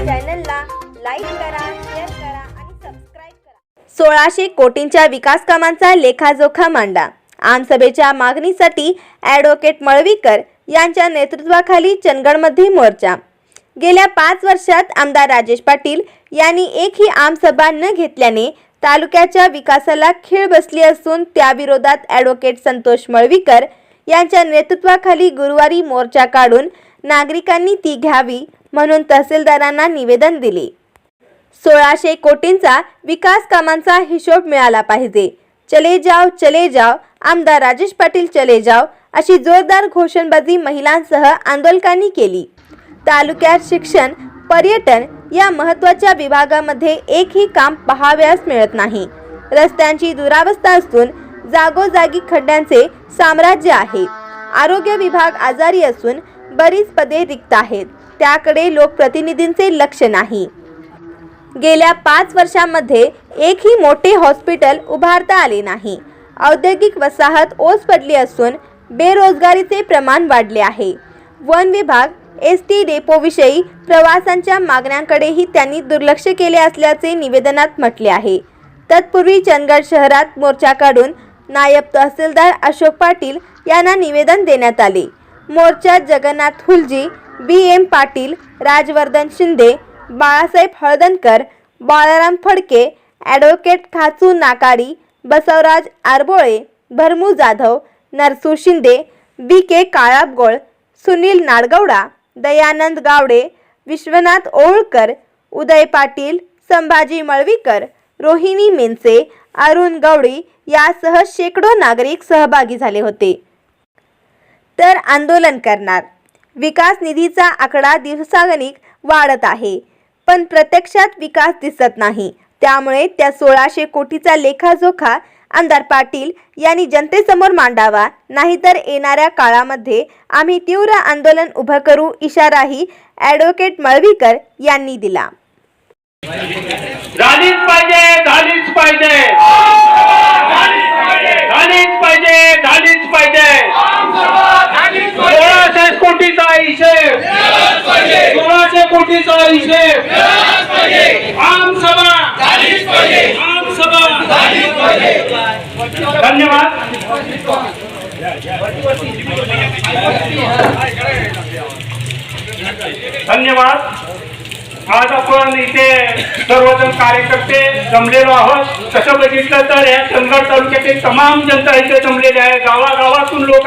चॅनलला लाईक करा शेअर करा आणि सबस्क्राईब करा. सोळाशे कोटींच्या विकास कामांचा लेखाजोखा मांडा. आमसभेच्या मागणीसाठी ॲडव्होकेट मळवीकर यांच्या नेतृत्वाखाली चंदगडमध्ये मोर्चा. गेल्या पाच वर्षात आमदार राजेश पाटील यांनी एकही आमसभा न घेतल्याने तालुक्याच्या विकासाला खीळ बसली असून त्याविरोधात ॲडव्होकेट संतोष मळवीकर यांच्या नेतृत्वाखाली गुरुवारी मोर्चा काढून नागरिकांनी ती घ्यावी म्हणून तहसीलदारांना निवेदन दिले. सोळाशे कोटींचा विकास कामांचा हिशोब मिळाला पाहिजे. चले जाव चले जाव आमदार राजेश पाटील चले जाव अशी जोरदार घोषणबाजी महिलांसह आंदोलकांनी केली. तालुक्यात शिक्षण पर्यटन या महत्त्वाच्या विभागामध्ये एकही काम पहाव्यास मिळत नाही. रस्त्यांची दुरावस्था असून जागोजागी खड्ड्यांचे साम्राज्य आहे. आरोग्य विभाग आजारी असून बरीच पदे रिक्त आहेत. त्याकडे लोकप्रतिनिधींचे लक्ष नाही. गेल्या पाच वर्षांमध्ये एकही मोठे हॉस्पिटल उभारता आले नाही. औद्योगिक वसाहत ओस पडली असून बेरोजगारीचे प्रमाण वाढले आहे. वन विभाग एस टी डेपोविषयी प्रवासांच्या मागण्यांकडेही त्यांनी दुर्लक्ष केले असल्याचे निवेदनात म्हटले आहे. तत्पूर्वी चंदगड शहरात मोर्चा काढून नायब तहसीलदार अशोक पाटील यांना निवेदन देण्यात आले. मोर्चात Jagannath Hulji B M Patil Rajvardhan Shinde Balasaheb Haldankar Balaram Phadke advocate Khachu Nakadi Basavaraj Arbole Bharmu Jadhav Narsu Shinde B K Kalabgol Sunil Nadgouda Dayanand Gawade Vishwanath Olkar Uday Patil Sambhaji Malvikar Rohini Mense Arun Gawali यासह शेकडो नागरिक सहभागी झाले होते. तर आंदोलन करणार. विकास निधीचा आकडा दिवसागणिक वाढत आहे. पण प्रत्यक्षात विकास दिसत नाही. त्यामुळे त्या सोळाशे कोटीचा लेखाजोखा आमदार पाटील यांनी जनतेसमोर मांडावा. नाहीतर येणाऱ्या काळामध्ये आम्ही तीव्र आंदोलन उभं करू इशाराही ॲडव्होकेट मळवीकर यांनी दिला. झालीच पाहिजे झालीच पाहिजे. आम सभा आम सभा धन्यवाद। धन्यवाद। आज आपण इथे सर्वजण कार्यकर्ते जमलेलो आहोत. तसं बघितलं तर या चंदगड तालुक्यातील तमाम जनता इथे जमलेली आहे. गावागावातून लोक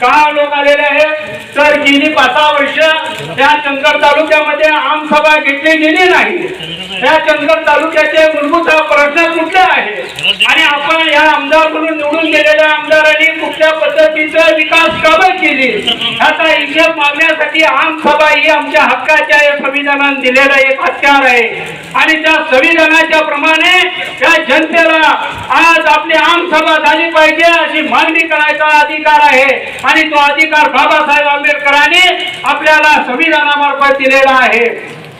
का आलेले आहेत? तर गेली पाच वर्ष त्या चंदगड तालुक्यामध्ये आमसभा घेतली गेली नाही. त्या चंदगड तालुक्याचे मूलभूत प्रश्न कुठले आणि आपण या आमदार म्हणून निवडून गेलेल्या आमदारांनी कुठल्या पद्धतीचा विकास कामं केली? आता हिशेब मागण्यासाठी आमसभा ही आमच्या हक्काच्या या संविधानाने दिलेला एक हत्यार आहे. आणि त्या संविधानाच्या प्रमाणे या जनतेला आज आपली आमसभा झाली पाहिजे अशी मागणी करायचा अधिकार आहे. आणि तो अधिकार बाबासाहेब आंबेडकरांनी आपल्याला संविधानामार्फत दिलेला आहे.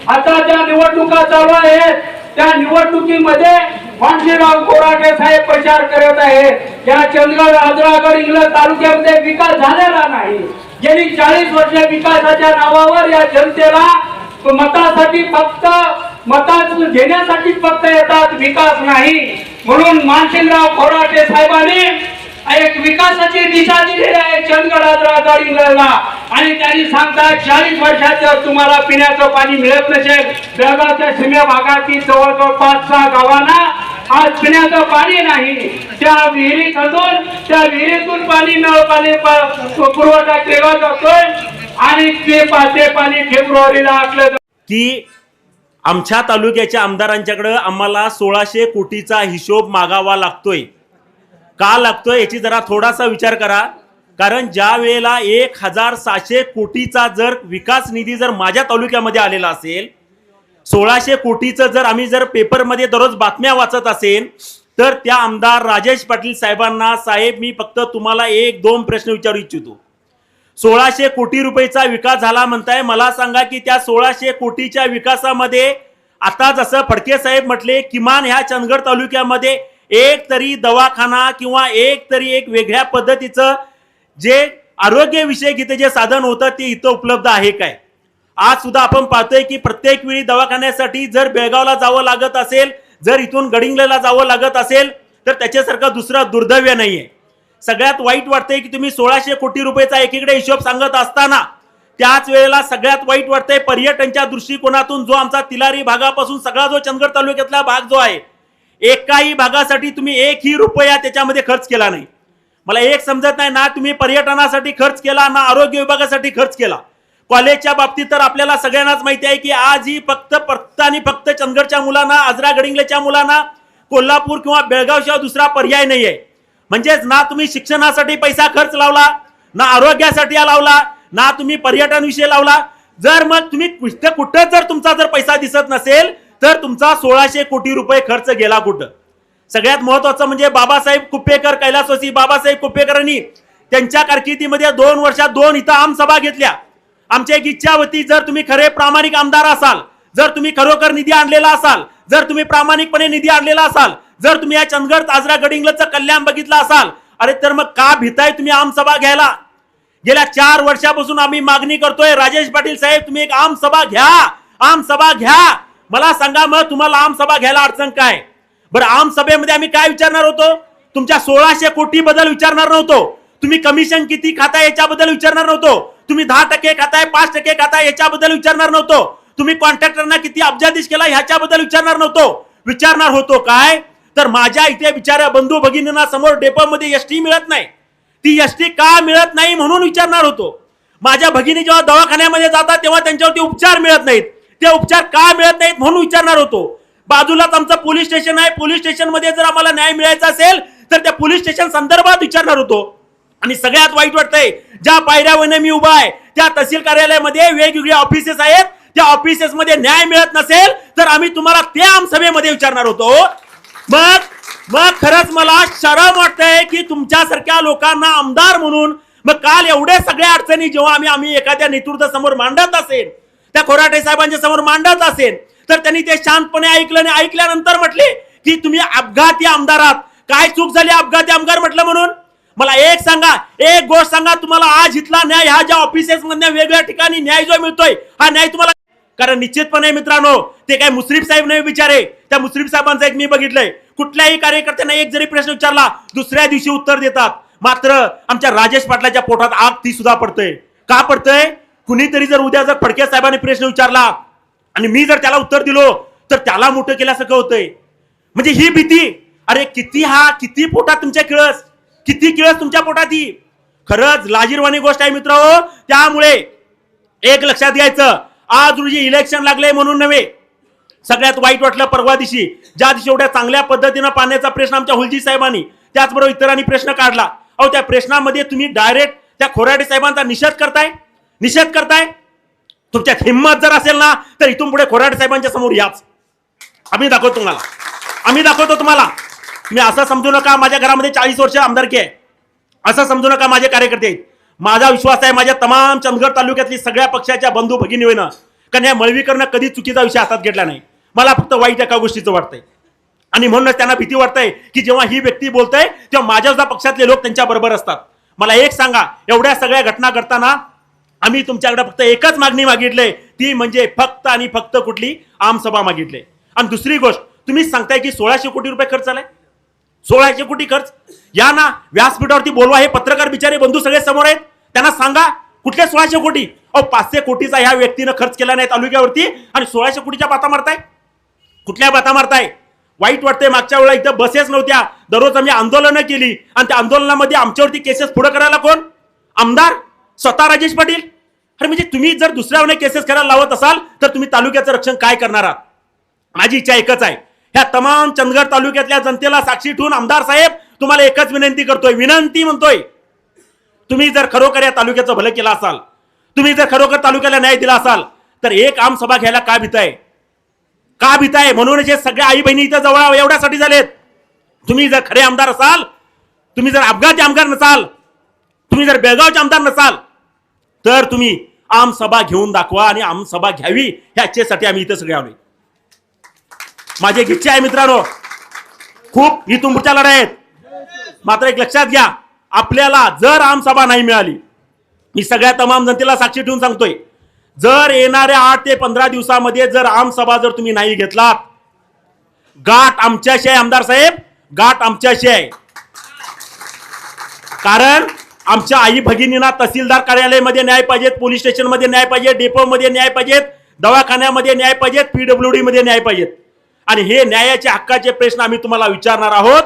आता ज्या निवडणुका चालू आहेत त्या निवडणुकीमध्ये मानशीराव कोराटे साहेब प्रचार करत आहेत. या चंदगड आजरागड इंग्लंड तालुक्यामध्ये विकास झालेला नाही. गेली चाळीस वर्ष विकासाच्या नावावर या जनतेला मतासाठी फक्त मतात घेण्यासाठी फक्त येतात विकास नाही. म्हणून मानसिंगराव खोराटे साहेबांनी एक विकासाची दिशा दिलेली आहे चंदगड आजरा इंग्लंडला. आणि त्यांनी सांगतात चाळीस वर्षात तुम्हाला पिण्याचं पाणी मिळत नसेल. बेळगावच्या सीमे भागातील जवळजवळ पाच सहा गावांना आज पिण्याचं पाणी नाही त्या विहिरी खणून त्या विहिरीतून पाणी नळ पाणी पुरवठा केला जातोय आणि ते पा- पाणी फेब्रुवारीला आटलं की आमच्या तालुक्याच्या आमदारांच्याकडं आम्हाला सोळाशे कोटीचा हिशोब मागावा लागतोय. का लागतोय याची जरा थोडासा विचार करा. कारण ज्या वेळेला एक हजार सहाशे कोटीचा जर विकास निधी जर माझ्या तालुक्यामध्ये आलेला असेल सोळाशे कोटीचं जर आम्ही जर पेपरमध्ये दररोज बातम्या वाचत असेल तर त्या आमदार राजेश पाटील साहेबांना साहेब मी फक्त तुम्हाला एक दोन प्रश्न विचारू इच्छितो. सोळाशे कोटी रुपयेचा विकास झाला म्हणताय मला सांगा की त्या सोळाशे कोटीच्या विकासामध्ये आता जसं फडके साहेब म्हटले किमान ह्या चंदगड तालुक्यामध्ये एक तरी दवाखाना किंवा एक तरी एक वेगळ्या पद्धतीचं जे आरोग्यविषयक इथे जे साधन होतं ते इथं उपलब्ध आहे काय? आज सुद्धा आपण पाहतोय की प्रत्येक वेळी दवाखान्यासाठी जर बेळगावला जावं लागत असेल जर इथून गडिंगला जावं लागत असेल तर त्याच्यासारखं दुसरं दुर्दैव्य नाहीये. सगळ्यात वाईट वाटतंय की तुम्ही सोळाशे कोटी रुपयेचा एकीकडे हिशोब सांगत असताना त्याच वेळेला सगळ्यात वाईट वाटतंय पर्यटनच्या दृष्टिकोनातून जो आमचा तिलारी भागापासून सगळा जो चंदगड तालुक्यातला भाग जो आहे एकाही भागासाठी तुम्ही एकही रुपया त्याच्यामध्ये खर्च केला नाही. मला एक समजत नाही ना तुम्ही पर्यटनासाठी खर्च केला ना आरोग्य विभागासाठी खर्च केला. कॉलेजच्या बाबतीत तर आपल्याला सगळ्यांनाच माहिती आहे की आज ही फक्त फक्त आणि फक्त चंदगडच्या मुलांना आजरा गडिंगलेच्या मुलांना कोल्हापूर किंवा बेळगावशिवाय दुसरा पर्याय नाहीये. म्हणजेच ना तुम्ही शिक्षणासाठी पैसा खर्च लावला ना आरोग्यासाठी लावला ना तुम्ही पर्यटन विषय लावला. जर मग तुम्ही कुठं कुठं जर तुमचा जर पैसा दिसत नसेल तर तुमचा सोळाशे कोटी रुपये खर्च गेला कुठं? सगळ्यात महत्वाचं म्हणजे बाबासाहेब कुप्पेकर कैलासवासी बाबासाहेब कुप्पेकरांनी त्यांच्या कारकिर्दीमध्ये दोन वर्षात दोन इथं आमसभा घेतल्या. आमची एक इच्छा होती जर तुम्ही खरे प्रामाणिक आमदार असाल जर तुम्ही खरोखर निधी आणलेला असाल जर तुम्ही प्रामाणिकपणे निधी आणलेला असाल जर तुम्ही या चंदगड आजरा गडिंगलचं कल्याण बघितलं असाल अरे तर मग का भिताय तुम्ही आमसभा घ्यायला? गेल्या चार वर्षापासून आम्ही मागणी करतोय राजेश पाटील साहेब तुम्ही एक आम सभा घ्या आम सभा घ्या. मला सांगा मग तुम्हाला आम सभा घ्यायला अडचण काय? बरं आमसभेमध्ये आम्ही काय विचारणार होतो? तुमच्या सोळाशे कोटी बद्दल विचारणार नव्हतो. तुम्ही कमिशन किती खाता याच्याबद्दल विचारणार नव्हतो. तुम्ही दहा टक्के खाताय पाच टक्के खाताय याच्याबद्दल विचारणार नव्हतो. तुम्ही कॉन्ट्रॅक्टरना किती अब्जाधीश केला ह्याच्याबद्दल विचारणार नव्हतो. विचारणार होतो काय? तर माझ्या इथे बिचाऱ्या बंधू भगिनींना समोर डेपोमध्ये एसटी मिळत नाही. ती एसटी का मिळत नाही म्हणून विचारणार होतो. माझ्या भगिनी जेव्हा दवाखान्यामध्ये जातात तेव्हा त्यांच्यावरती उपचार मिळत नाहीत. ते उपचार का मिळत नाहीत म्हणून विचारणार होतो. बाजूलाच आमचं पोलीस स्टेशन आहे. पोलीस स्टेशनमध्ये जर आम्हाला न्याय मिळायचा असेल तर त्या पोलीस स्टेशन संदर्भात विचारणार होतो. आणि सगळ्यात वाईट वाटतंय ज्या पायऱ्यावर मी उभा आहे त्या तहसील कार्यालयामध्ये वेगवेगळे ऑफिसेस आहेत. त्या ऑफिसेस मध्ये न्याय मिळत नसेल तर आम्ही तुम्हाला त्या आमसभेमध्ये विचारणार होतो. मग मग खरंच मला शरम वाटतंय की तुमच्यासारख्या लोकांना आमदार म्हणून मग काल एवढ्या सगळ्या अडचणी जेव्हा आम्ही आम्ही एखाद्या नेतृत्व समोर मांडत असेल त्या खोराटे साहेबांच्या समोर मांडत असेल तर त्यांनी ते शांतपणे ऐकलं आणि ऐकल्यानंतर म्हटले की तुम्ही अपघाती आमदारात काय चूक झाली अपघाती आमदार म्हटलं म्हणून? मला एक सांगा एक गोष्ट सांगा तुम्हाला आज इथला न्याय ह्या ज्या ऑफिसेस मधल्या वेगवेगळ्या ठिकाणी न्याय जो मिळतोय हा न्याय तुम्हाला कारण निश्चितपणे मित्रांनो ते काय मुश्रीफ साहेब नाही विचारे. त्या मुश्रीफ साहेबांचं एक मी बघितलंय. कुठल्याही कार्यकर्त्यांना एक जरी प्रश्न विचारला दुसऱ्या दिवशी उत्तर देतात. मात्र आमच्या राजेश पाटलाच्या पोटात आग ती सुद्धा पडतंय. का पडतंय? कुणीतरी जर उद्या जर फडके साहेबांनी प्रश्न विचारला आणि मी जर त्याला उत्तर दिलो तर त्याला मोठं केल्यासारखं होतंय. म्हणजे ही भीती अरे किती हा किती पोटात तुमच्या किळस किती किळस तुमच्या पोटात ही खरंच लाजीरवाणी गोष्ट आहे मित्र हो. त्यामुळे एक लक्षात घ्यायचं आज रोजी इलेक्शन लागले म्हणून नव्हे. सगळ्यात वाईट वाटलं परवा दिवशी. ज्या दिवशी एवढ्या चांगल्या पद्धतीनं पाण्याचा प्रश्न आमच्या हुलजी साहेबांनी त्याचबरोबर इतरांनी प्रश्न काढला. अहो त्या प्रश्नामध्ये तुम्ही डायरेक्ट त्या खोराडे साहेबांचा निषेध करताय? निषेध करताय? तुमच्यात हिंमत जर असेल ना तर इथून पुढे खोराडे साहेबांच्या समोर याच. आम्ही दाखवतो तुम्हाला. आम्ही दाखवतो तुम्हाला. मी असं समजू नका माझ्या घरामध्ये चाळीस वर्ष आमदारकी आहे. असं समजू नका माझे कार्यकर्ते. माझा विश्वास आहे माझ्या तमाम चंदगड तालुक्यातली सगळ्या पक्षाच्या बंधू भगिनी होईना. कारण या मळवीकरणं कधी चुकीचा विषय हातात घेतला नाही. मला फक्त वाईट एका गोष्टीचं वाटतंय. आणि म्हणूनच त्यांना भीती वाटतंय की जेव्हा ही व्यक्ती बोलतंय तेव्हा माझ्या सुद्धा पक्षातले लोक त्यांच्या बरोबर असतात. मला एक सांगा एवढ्या सगळ्या घटना घडताना आम्ही तुमच्याकडे फक्त एकच मागणी मागितले ती म्हणजे फक्त आणि फक्त कुठली आमसभा मागितली. आणि दुसरी गोष्ट तुम्हीच सांगताय की सोळाशे कोटी रुपये खर्च आलाय? सोळाशे कोटी खर्च. या ना व्यासपीठावरती बोलवा हे पत्रकार बिचारे बंधू सगळे समोर आहेत. त्यांना सांगा कुठले सोळाशे कोटी? अहो पाचशे कोटीचा ह्या व्यक्तीनं खर्च केला नाही तालुक्यावरती आणि सोळाशे कोटीच्या बाता मारताय. कुठल्या बाता मारताय? वाईट वाटतंय मागच्या वेळेला इथं बसेस नव्हत्या. दररोज आम्ही आंदोलनं केली. आणि त्या आंदोलनामध्ये आमच्यावरती केसेस पुढे करायला कोण? आमदार? स्वतः राजेश पाटील? अरे म्हणजे तुम्ही जर दुसऱ्यावर केसेस करायला लावत असाल तर तुम्ही तालुक्याचं रक्षण काय करणार आहात? माझी इच्छा एकच आहे. ह्या तमाम चंदगड तालुक्यातल्या जनतेला साक्षी ठेवून आमदार साहेब तुम्हाला एकच विनंती करतोय. विनंती म्हणतोय तुम्ही जर खरोखर या तालुक्याचं भलं केलं असाल तुम्ही जर खरोखर तालुक्याला न्याय दिला असाल तर एक आम सभा घ्यायला का भीताय? का भीताय? म्हणून जे सगळ्या आई बहिणी इथं जवळ एवढ्यासाठी झालेत. तुम्ही जर खरे आमदार असाल तुम्ही जर अपघाती आमदार नसाल तुम्ही जर बेळगावचे आमदार नसाल तर तुम्ही आमसभा घेऊन दाखवा आणि आम सभा घ्यावी ह्याच्यासाठी आम्ही इथं सगळे आलोय. माझी एक इच्छा आहे मित्रांनो. खूप ही तुमच्या लढाई आहेत. मात्र एक लक्षात घ्या आपल्याला जर आमसभा नाही मिळाली मी सगळ्या तमाम जनतेला साक्षी ठेवून सांगतोय जर येणाऱ्या आठ ते पंधरा दिवसामध्ये जर आमसभा जर तुम्ही नाही घेतलात गाठ आमच्याशी आहे आमदार साहेब गाठ आमच्याशी आहे. कारण आमच्या आई भगिनींना तहसीलदार कार्यालयामध्ये न्याय पाहिजेत पोलीस स्टेशनमध्ये न्याय पाहिजे डेपोमध्ये न्याय पाहिजेत दवाखान्यामध्ये न्याय पाहिजेत पीडब्ल्यू मध्ये न्याय पाहिजेत. आणि हे न्यायाचे हक्काचे प्रश्न आम्ही तुम्हाला विचारणार आहोत.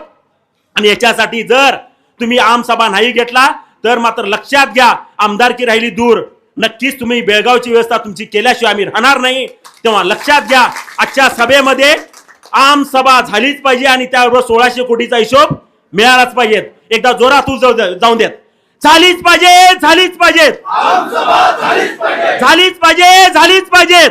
आणि याच्यासाठी जर तुम्ही आमसभा नाही घेतला तर मात्र लक्षात घ्या आमदारकी राहिली दूर. नक्कीच तुम्ही बेळगावची व्यवस्था तुमची केल्याशिवाय आम्ही राहणार नाही. तेव्हा लक्षात घ्या आजच्या सभेमध्ये आमसभा झालीच पाहिजे आणि त्याबरोबर सोळाशे कोटीचा हिशोब मिळालाच पाहिजे. एकदा जोरात जाऊ जाऊन देत. झालीच पाहिजे झालीच पाहिजे. झालीच पाहिजे. झालीच पाहिजे.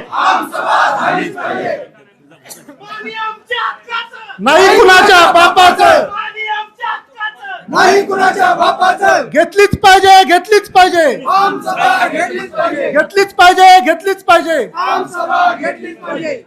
नाही कुणाच्या बापाचं. पाणी आमच्या हक्काचं. नाही कुणाच्या बापाचं. घेतलीच पाहिजे घेतलीच पाहिजे. घेतलीच पाहिजे. घेतलीच पाहिजे घेतलीच पाहिजे. आमसभा घेतलीच पाहिजे.